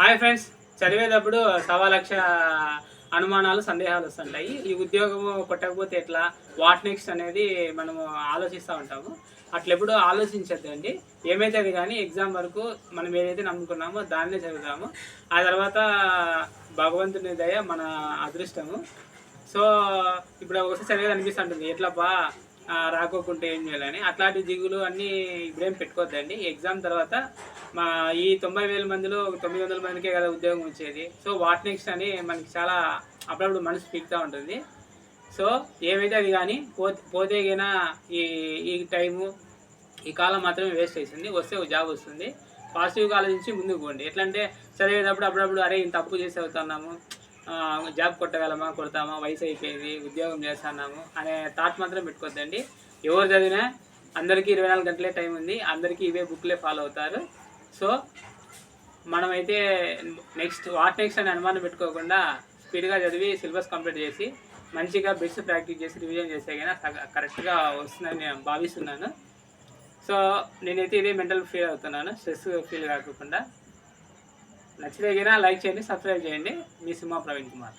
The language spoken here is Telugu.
Hi friends. చదివేటప్పుడు సవా లక్ష అనుమానాలు సందేహాలు వస్తుంటాయి. ఈ ఉద్యోగం కొట్టకపోతే ఎట్లా? వాట్ నెక్స్ట్ అనేది మనము ఆలోచిస్తూ ఉంటాము. అట్లా ఎప్పుడు ఆలోచించద్దండి. ఏమైతే కానీ ఎగ్జామ్ వరకు మనం ఏదైతే నమ్ముకున్నామో దాన్నే చదువుతాము. ఆ తర్వాత భగవంతుని దయ మన అదృష్టము. సో ఇప్పుడు ఒకసారి చదివేది అనిపిస్తుంటుంది. ఎట్లా బా రాకోకుంటే ఏం చేయాలని అట్లాంటి దిగులు అన్నీ ఇప్పుడేం పెట్టుకోవద్దండి ఎగ్జామ్ తర్వాత మా ఈ తొంభై వేల మందిలో తొమ్మిది వందల మందికే కదా ఉద్యోగం వచ్చేది. సో వాట్ నెక్స్ట్ అని మనకి చాలా అప్పుడప్పుడు మనసు పీకుతూ ఉంటుంది. సో ఏమైతే అది కానీ పోతే పోతే గినా ఈ ఈ టైము ఈ కాలం మాత్రమే వేస్ట్ అవుతుంది వస్తే ఒక జాబ్ వస్తుంది. పాజిటివ్గా ఆలోచించి ముందుకు పోండి. ఎట్లా అంటే చదివేటప్పుడు అప్పుడప్పుడు అరే ఇంత తప్పు చేసి అవుతున్నాము జాబ్ కొట్టగలమా కొడతామా వయసు అయిపోయింది ఉద్యోగం చేస్తున్నాము అనే థాట్ మాత్రం పెట్టుకోద్దండి. ఎవరు చదివినా అందరికీ ఇరవై నాలుగు గంటలే టైం ఉంది. అందరికీ ఇవే బుక్లే ఫాలో అవుతారు. సో మనమైతే నెక్స్ట్ వాట్ నెక్స్ట్ అని అనుమానం పెట్టుకోకుండా స్పీడ్గా చదివి సిలబస్ కంప్లీట్ చేసి మంచిగా బెస్ట్ ప్రాక్టీస్ చేసి రివిజన్ చేస్తే కన్నా కరెక్ట్గా వస్తుందని నేను భావిస్తున్నాను. సో నేనైతే ఇదే మెంటల్ ఫీల్ అవుతున్నాను స్ట్రెస్ ఫీల్ కాకుండా. నచ్చితే గినా లైక్ చేయండి సబ్స్క్రైబ్ చేయండి. మీ సినిమా ప్రవీణ్ కుమార్.